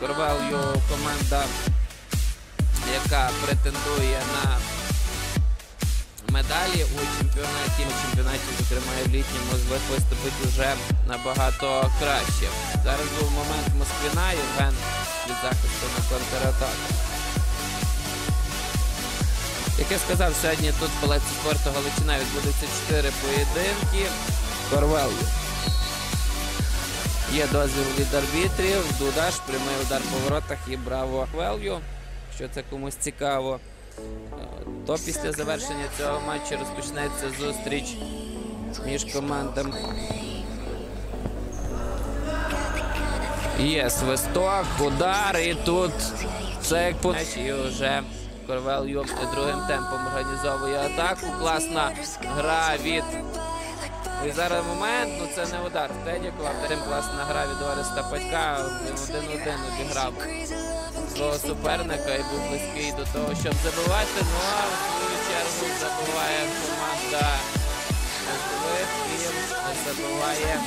Корвелью команда, яка претендує на медалі у чемпіонаті. У чемпіонаті, зокрема і в літньому, звик виступити вже набагато краще. Зараз був момент Москвіна, Євген від захисту на контратаку. Як я сказав, сьогодні тут в Палаці спорту Галичина відбудеться 4 поєдинки. Корвелью. Є дозвіл від арбітрів, Дудаш, прямий удар по воротах і браво Велью, що це комусь цікаво. Е, То після завершення цього матчу розпочнеться зустріч між командами. Є свисток, удар, і тут це як по і вже Корвелью другим темпом організовує атаку. Класна гра від і зараз момент, ну це не удар Тедікова. Тим класна гра від Ореста Патька. Один-один обіграв свого суперника і був близький до того, щоб забивати. Ну а в свою чергу забиває команда забиває.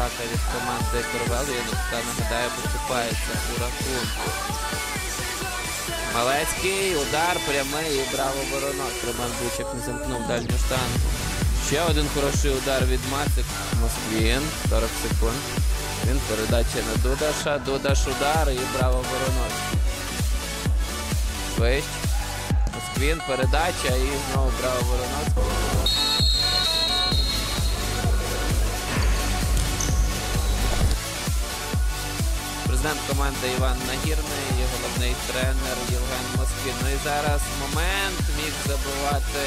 Атака від команди Корвелу, яка нагадаю, поступається у рахунку. Малецький, удар прямий і браво воронок. Роман Бучак не замкнув дальню штангу. Ще один хороший удар від Мацик. Москвін. 40 секунд. Він передача на Дудаша. Дудаш удар і браво воронок. Свищ. Москвін, передача і знову браво воронок. Президент команди Іван Нагірний, і головний тренер Євген Москвін. Ну і зараз момент міг забувати.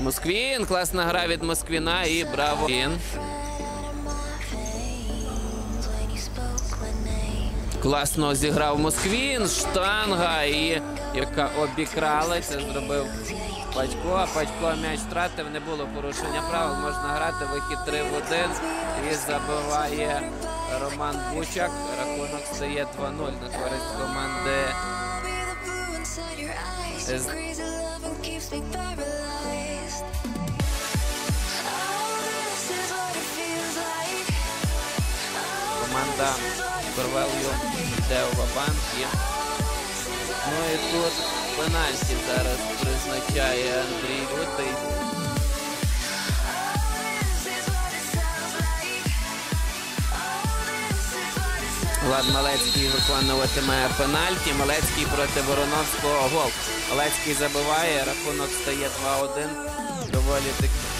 Москвін, класна гра від Москвіна і браво. Класно зіграв Москвін, штанга, і яка обікрала, це зробив Патько. Патько м'яч втратив, не було порушення правил. Можна грати вихід 3 в 1 і забиває Роман Бучак. Рахунок стає 2-0 на користь команди. Команда Корвелью йде у Вабанк. Ну і тут пенальті зараз призначає Андрій Лютий. Влад Малецький виконуватиме пенальті. Малецький проти Вороновського гол. Малецький забиває, рахунок стає 2-1. Доволі таки.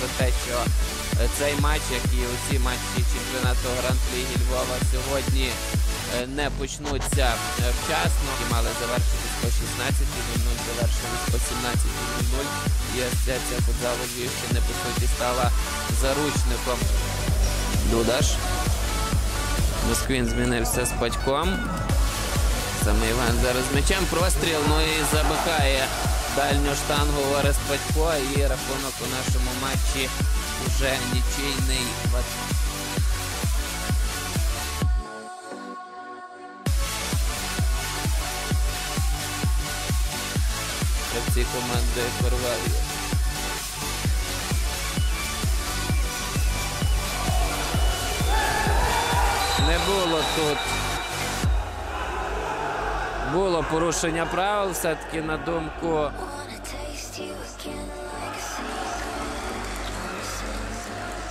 За те, що е, цей матч, як і усі матчі чемпіонату Гранд-ліги Львова сьогодні е, не почнуться е, вчасно. І мали завершитись по 16.00, завершились по 17.00. І асоціація футзалу Львівщини, по суті, стала заручником. Дудаш. Москвін змінився з батьком. Саме Іван зараз м'ячем. Простріл, ну і забикає дальню штангу Орес Батько. І рахунок у нашому матчі вже нічийний. Гравці команди Корвалію. Не було тут. Було порушення правил, все-таки на думку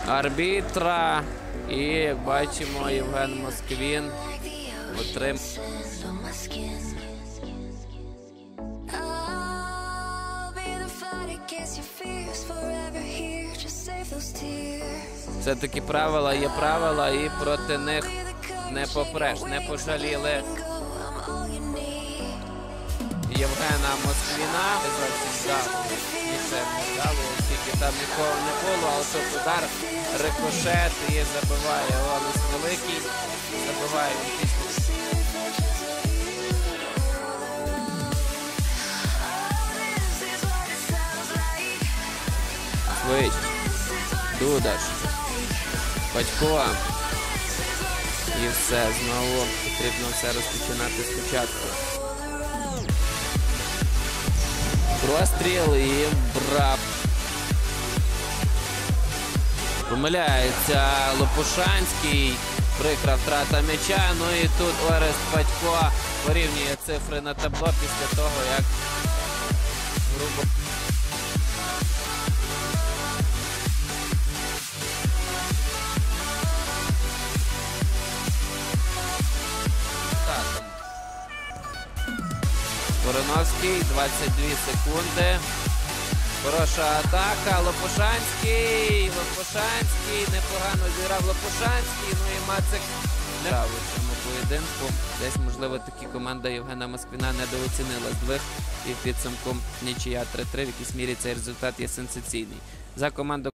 арбітра. І бачимо Євген Москвін отримав. Все-таки правила є правила, і проти них не попреш, не пожаліли Євгена Москвіна. Оскільки там нікого не було, але тут удар, рикошет і забиває Олес Великий. Забиває він після. Дудаш. Батько. І все, знову потрібно все розпочинати спочатку. Простріл і брап. Помиляється Лопушанський. Прикра втрата м'яча. Ну і тут Орест Батько порівнює цифри на табло після того, як грубо. Вороновський, 22 секунди. Хороша атака. Лопушанський. Лопушанський. Непогано зіграв Лопушанський. Ну і Мацик не грав у цьому поєдинку. Десь, можливо, таки команда Євгена Москвіна недооцінила здвиг. І в підсумку нічия 3-3. В якійсь мірі цей результат є сенсаційний. За команду